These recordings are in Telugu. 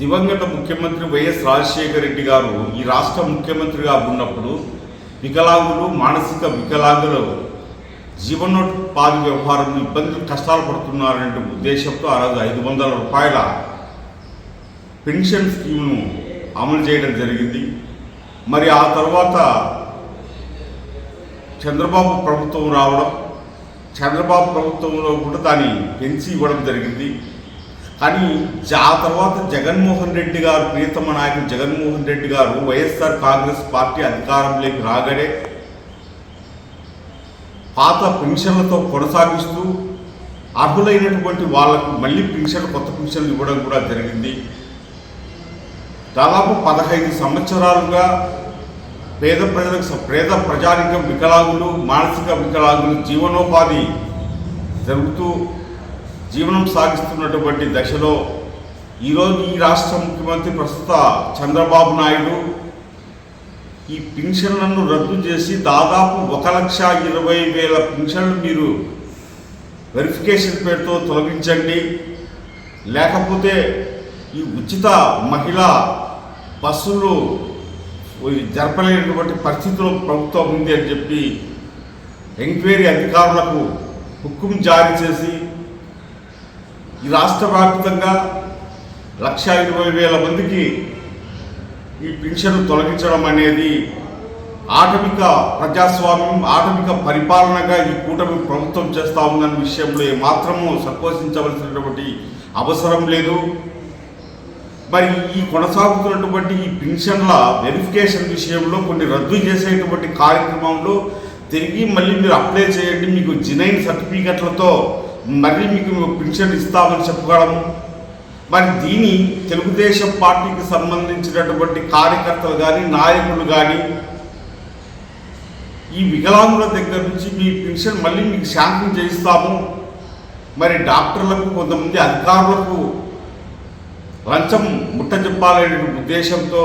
దివంగత ముఖ్యమంత్రి వైఎస్ రాజశేఖర రెడ్డి గారు ఈ రాష్ట్ర ముఖ్యమంత్రిగా ఉన్నప్పుడు వికలాంగులు మానసిక వికలాంగులు జీవనోపాధి వ్యవహారం ఇబ్బందులు కష్టాలు పడుతున్నారనే ఉద్దేశంతో ఆ రోజు ఐదు వందల రూపాయల పెన్షన్ స్కీమ్ను అమలు చేయడం జరిగింది. మరి ఆ తర్వాత చంద్రబాబు ప్రభుత్వం రావడం చంద్రబాబు ప్రభుత్వంలో కూడా దాన్ని పెంచి ఇవ్వడం జరిగింది. కానీ ఆ తర్వాత జగన్మోహన్ రెడ్డి గారు ప్రియతమ నాయకుడు జగన్మోహన్ రెడ్డి గారు వైఎస్ఆర్ కాంగ్రెస్ పార్టీ అధికారంలోకి రాగడే పాత పెన్షన్లతో కొనసాగిస్తూ అర్హులైనటువంటి వాళ్ళకు మళ్ళీ పెన్షన్ కొత్త పెన్షన్లు ఇవ్వడం కూడా జరిగింది. దాదాపు పదహైదు సంవత్సరాలుగా పేద ప్రజలకు పేద ప్రజానికం వికలాంగులు మానసిక వికలాంగులు జీవనోపాధి జరుగుతూ జీవనం సాగిస్తున్నటువంటి దశలో ఈరోజు ఈ రాష్ట్ర ముఖ్యమంత్రి ప్రస్తుత చంద్రబాబు నాయుడు ఈ పింఛన్లను రద్దు చేసి దాదాపు ఒక లక్ష ఇరవై వేల పింఛన్లు మీరు వెరిఫికేషన్ పేరుతో తొలగించండి. లేకపోతే ఈ ఉచిత మహిళా బస్సులు జరపలేనటువంటి పరిస్థితిలో ప్రభుత్వం ఉంది అని చెప్పి ఎంక్వైరీ అధికారులకు హుక్కుం జారీ చేసి ఈ రాష్ట్ర వ్యాప్తంగా లక్ష ఇరవై వేల మందికి ఈ పింఛను తొలగించడం అనేది ఆటవిక ప్రజాస్వామ్యం ఆటవిక పరిపాలనగా ఈ కూటమి ప్రభుత్వం చేస్తూ ఉందన్న విషయంలో ఏమాత్రము సంకోచించవలసినటువంటి అవసరం లేదు. మరి ఈ కొనసాగుతున్నటువంటి ఈ పెన్షన్ల వెరిఫికేషన్ విషయంలో కొన్ని రద్దు చేసేటువంటి కార్యక్రమంలో తిరిగి మళ్ళీ మీరు అప్లై చేయండి. మీకు జినైన్ సర్టిఫికెట్లతో మళ్ళీ మీకు పెన్షన్ ఇస్తామని చెప్పుకోవడము. మరి దీని తెలుగుదేశం పార్టీకి సంబంధించినటువంటి కార్యకర్తలు కానీ నాయకులు కానీ ఈ వికలాంగుల దగ్గర నుంచి మీ పెన్షన్ మళ్ళీ మీకు శాంక్షన్ చేయిస్తాము. మరి డాక్టర్లకు కొంతమంది అధికారులకు లంచం ముట్ట చెప్పాలనే ఉద్దేశంతో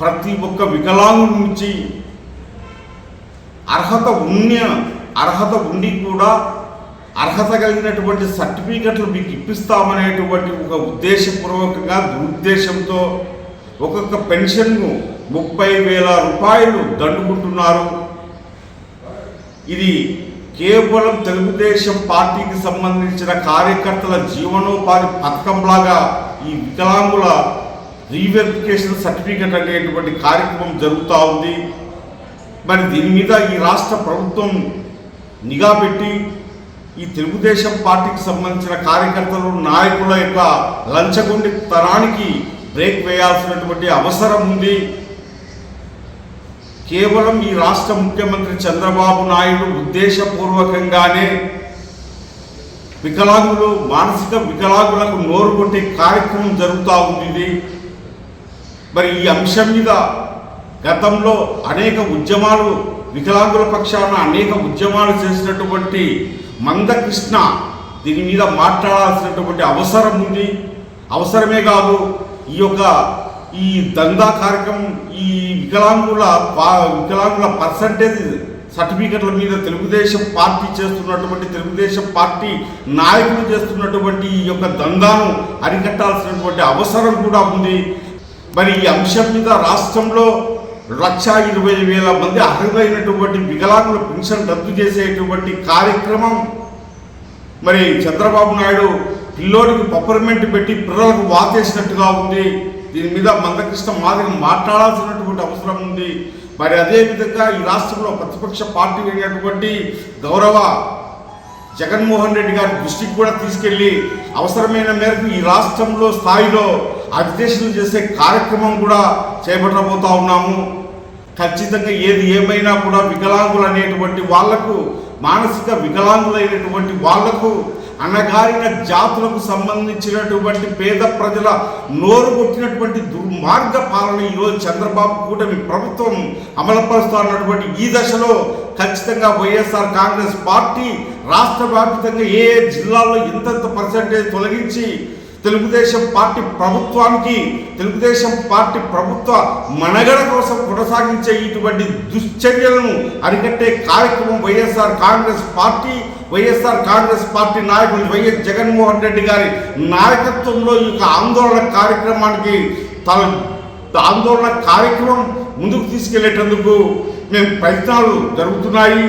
ప్రతి ఒక్క వికలాంగుడి నుంచి అర్హత ఉన్న అర్హత ఉండి కూడా అర్హత కలిగినటువంటి సర్టిఫికెట్లు మీకు ఇప్పిస్తామనేటువంటి ఒక ఉద్దేశపూర్వకంగా దురుద్దేశంతో ఒక్కొక్క పెన్షన్ను ముప్పై వేల రూపాయలు దండుకుంటున్నారు. ఇది కేవలం తెలుగుదేశం పార్టీకి సంబంధించిన కార్యకర్తల జీవనోపాధి పథకంలాగా ఈ వికలాంగుల రీవెరిఫికేషన్ సర్టిఫికెట్ అనేటువంటి కార్యక్రమం జరుగుతూ ఉంది. మరి దీని మీద ఈ రాష్ట్ర ప్రభుత్వం నిఘా పెట్టి ఈ తెలుగుదేశం పార్టీకి సంబంధించిన కార్యకర్తలు నాయకుల యొక్క లంచగొండి తరానికి బ్రేక్ వేయాల్సినటువంటి అవసరం ఉంది. కేవలం ఈ రాష్ట్ర ముఖ్యమంత్రి చంద్రబాబు నాయుడు ఉద్దేశపూర్వకంగానే వికలాంగులు మానసిక వికలాంగులకు నోరు కొట్టే కార్యక్రమం జరుగుతూ ఉంది ఇది. మరి ఈ అంశం మీద గతంలో అనేక ఉద్యమాలు వికలాంగుల పక్షాన అనేక ఉద్యమాలు చేసినటువంటి మందకృష్ణ దీని మీద మాట్లాడాల్సినటువంటి అవసరం ఉంది. అవసరమే కాదు ఈ యొక్క ఈ దందా కార్యక్రమం ఈ వికలాంగుల వికలాంగుల పర్సంటేజ్ సర్టిఫికెట్ల మీద తెలుగుదేశం పార్టీ చేస్తున్నటువంటి తెలుగుదేశం పార్టీ నాయకులు చేస్తున్నటువంటి ఈ యొక్క దందాను అరికట్టాల్సినటువంటి అవసరం కూడా ఉంది. మరి ఈ అంశం మీద రాష్ట్రంలో లక్ష ఇరవై వేల మంది అర్హులైనటువంటి వికలాంగుల పెన్షన్ రద్దు చేసేటువంటి కార్యక్రమం. మరి చంద్రబాబు నాయుడు పిల్లోడికి పప్పర్మెంట్ పెట్టి పిల్లలకు వాతేసినట్టుగా ఉంది. దీని మీద మందకృష్ణ మాదిరి మాట్లాడాల్సినటువంటి అవసరం ఉంది. మరి అదేవిధంగా ఈ రాష్ట్రంలో ప్రతిపక్ష పార్టీ అయినటువంటి గౌరవ జగన్మోహన్ రెడ్డి గారి దృష్టికి కూడా తీసుకెళ్ళి అవసరమైన మేరకు ఈ రాష్ట్రంలో స్థాయిలో అజిటేషన్ చేసే కార్యక్రమం కూడా చేపట్టబోతా ఉన్నాము. ఖచ్చితంగా ఏది ఏమైనా కూడా వికలాంగులు అనేటువంటి వాళ్ళకు మానసిక వికలాంగులైనటువంటి వాళ్ళకు అణగారిన జాతులకు సంబంధించినటువంటి పేద ప్రజల నోరు కొట్టినటువంటి దుర్మార్గ పాలన ఈరోజు చంద్రబాబు కూటమి ప్రభుత్వం అమలుపరుస్తున్నటువంటి ఈ దశలో ఖచ్చితంగా వైఎస్ఆర్ కాంగ్రెస్ పార్టీ రాష్ట్ర వ్యాప్తంగా ఏ జిల్లాలో ఇంతంత పర్సంటేజ్ తొలగించి తెలుగుదేశం పార్టీ ప్రభుత్వానికి తెలుగుదేశం పార్టీ ప్రభుత్వ మనగడ కోసం కొనసాగించే ఇటువంటి దుశ్చర్యలను అరికట్టే కార్యక్రమం వైఎస్ఆర్ కాంగ్రెస్ పార్టీ వైఎస్ఆర్ కాంగ్రెస్ పార్టీ నాయకులు వైఎస్ జగన్మోహన్ రెడ్డి గారి నాయకత్వంలో ఈ యొక్క ఆందోళన కార్యక్రమానికి తన ఆందోళన కార్యక్రమం ముందుకు తీసుకెళ్ళేటందుకు మేము ప్రయత్నాలు జరుగుతున్నాయి.